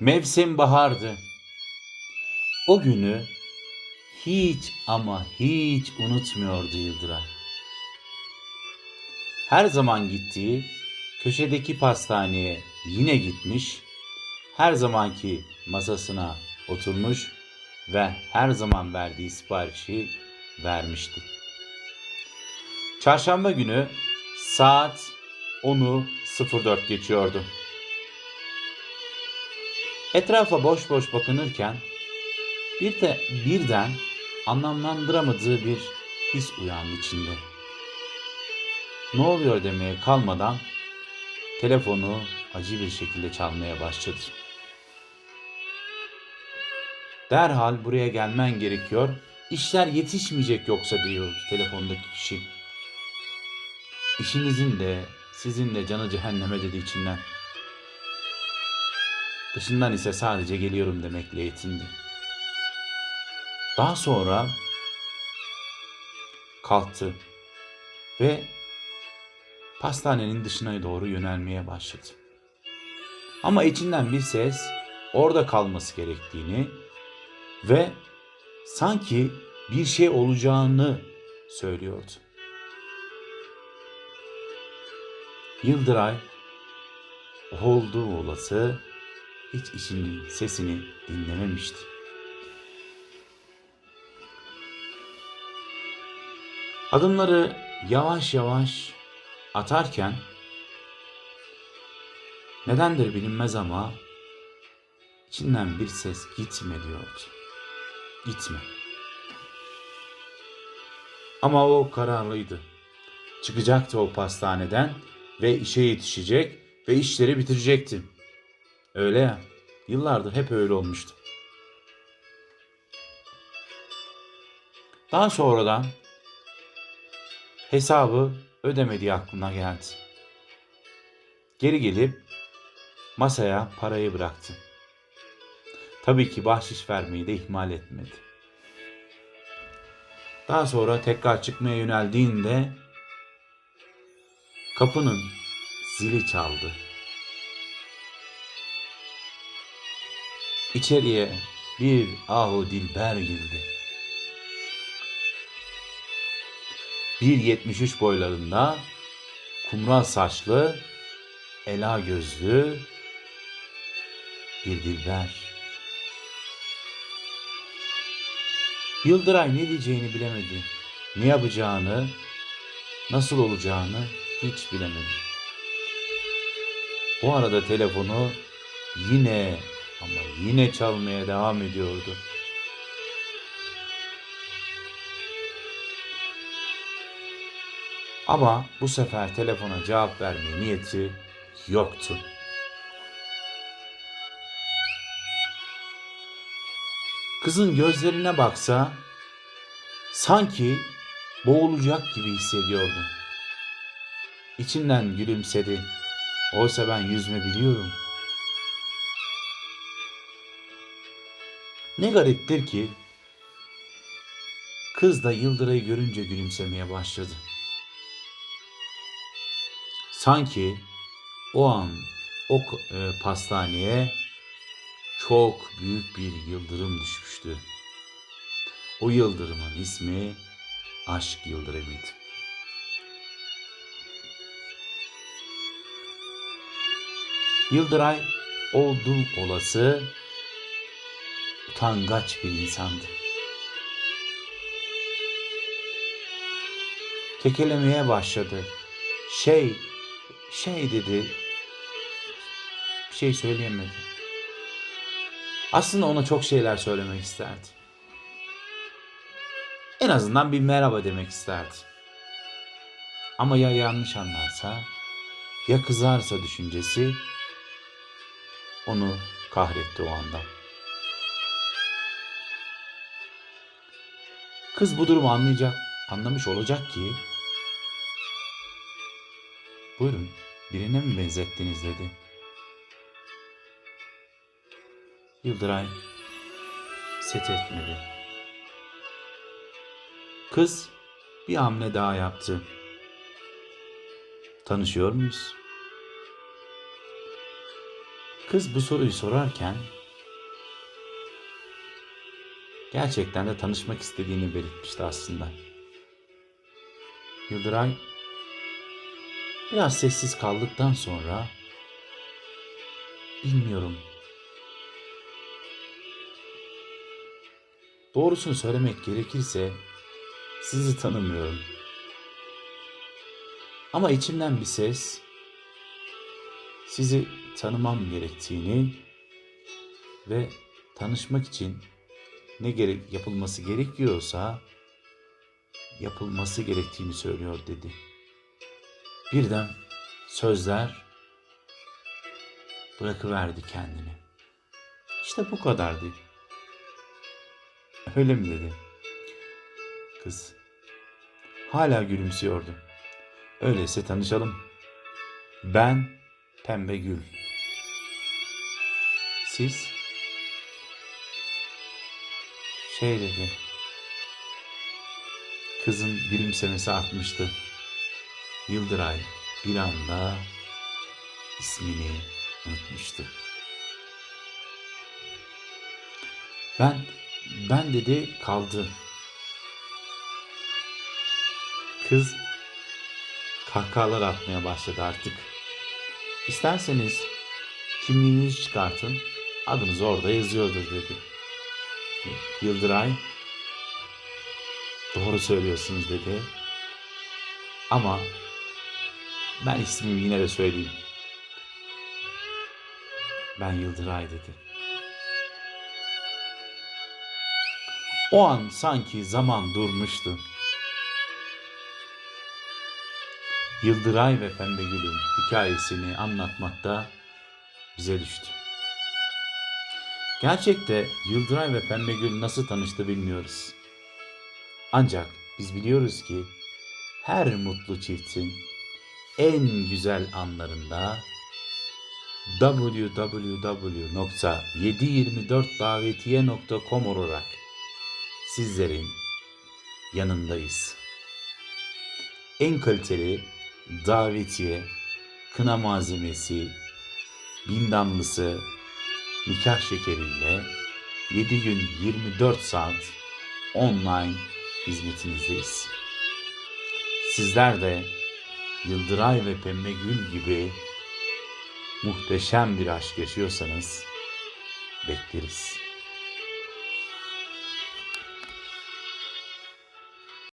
Mevsim bahardı. O günü hiç ama hiç unutmuyordu Yıldıray. Her zaman gittiği köşedeki pastaneye yine gitmiş, her zamanki masasına oturmuş ve her zaman verdiği siparişi vermişti. Çarşamba günü saat 10'u 04 geçiyordu. Etrafa boş boş bakınırken bir de birden anlamlandıramadığı bir his uyandı içinde. Ne oluyor demeye kalmadan telefonu acı bir şekilde çalmaya başladı. Derhal buraya gelmen gerekiyor. İşler yetişmeyecek yoksa diyor telefondaki kişi. İşinizin de sizin de canı cehenneme dedi içinden. Dışından ise sadece geliyorum demekle yetindi. Daha sonra kalktı ve pastanenin dışına doğru yönelmeye başladı. Ama içinden bir ses orada kalması gerektiğini ve sanki bir şey olacağını söylüyordu. Yıldıray olduğu olası hiç işinin sesini dinlememişti. Adımları yavaş yavaş atarken nedendir bilinmez ama içinden bir ses gitme diyordu. Gitme. Ama o kararlıydı. Çıkacaktı o pastaneden ve işe yetişecek ve işleri bitirecekti. Öyle ya. Yıllardır hep öyle olmuştu. Daha sonradan hesabı ödemediği aklına geldi. Geri gelip masaya parayı bıraktı. Tabii ki bahşiş vermeyi de ihmal etmedi. Daha sonra tekrar çıkmaya yöneldiğinde kapının zili çaldı. İçeriye bir ahu dilber girdi. 1.73 boylarında, kumral saçlı, ela gözlü bir dilber. Yıldıray ne diyeceğini bilemedi. Ne yapacağını, nasıl olacağını hiç bilemedi. Bu arada telefonu yine ama yine çalmaya devam ediyordu. Ama bu sefer telefona cevap verme niyeti yoktu. Kızın gözlerine baksa sanki boğulacak gibi hissediyordu. İçinden gülümsedi. Oysa ben yüzme biliyorum. Ne gariptir ki kız da Yıldıray'ı görünce gülümsemeye başladı. Sanki o an o e, pastaneye çok büyük bir yıldırım düşmüştü. O yıldırımın ismi aşk yıldırımıydı. Yıldıray oldum olası utangaç bir insandı. Kekelemeye başladı. Şey, şey dedi. Bir şey söyleyemedi. Aslında ona çok şeyler söylemek isterdi. En azından bir merhaba demek isterdi. Ama ya yanlış anlarsa, ya kızarsa düşüncesi onu kahretti o anda. Kız bu durumu anlayacak, anlamış olacak ki Buyurun, birine mi benzettiniz dedi. Yıldıray set etmedi. Kız bir hamle daha yaptı. Tanışıyor muyuz? Kız bu soruyu sorarken gerçekten de tanışmak istediğini belirtmişti aslında. Yıldıray biraz sessiz kaldıktan sonra bilmiyorum. Doğrusunu söylemek gerekirse sizi tanımıyorum. Ama içimden bir ses sizi tanımam gerektiğini ve tanışmak için ne gerek yapılması gerekiyorsa yapılması gerektiğini söylüyor dedi. Birden sözler bırakıverdi kendini. İşte bu kadardı. Öyle mi dedi? Kız hala gülümsüyordu. Öyleyse tanışalım. Ben Pembe Gül. Siz? Şey dedi. Kızın gülümsemesi artmıştı. Yıldıray bir anda ismini unutmuştu. Ben, ben dedi kaldı. Kız kahkahalar atmaya başladı artık. İsterseniz kimliğinizi çıkartın, adınız orada yazıyordur dedi. Yıldıray, doğru söylüyorsunuz dedi. Ama ben ismimi yine de söyleyeyim. Ben Yıldıray dedi. O an sanki zaman durmuştu. Yıldıray ve Pembe Gül'ün hikayesini anlatmakta bize düştü. Gerçekte Yıldıray ve Pembe Gül nasıl tanıştı bilmiyoruz. Ancak biz biliyoruz ki her mutlu çiftin en güzel anlarında www.724davetiye.com olarak sizlerin yanındayız. En kaliteli davetiye, kına malzemesi, bindamlısı, nikah şekeriyle 7 gün 24 saat online hizmetinizdeyiz. Sizler de Yıldıray ve Pembe Gül gibi muhteşem bir aşk yaşıyorsanız bekleriz.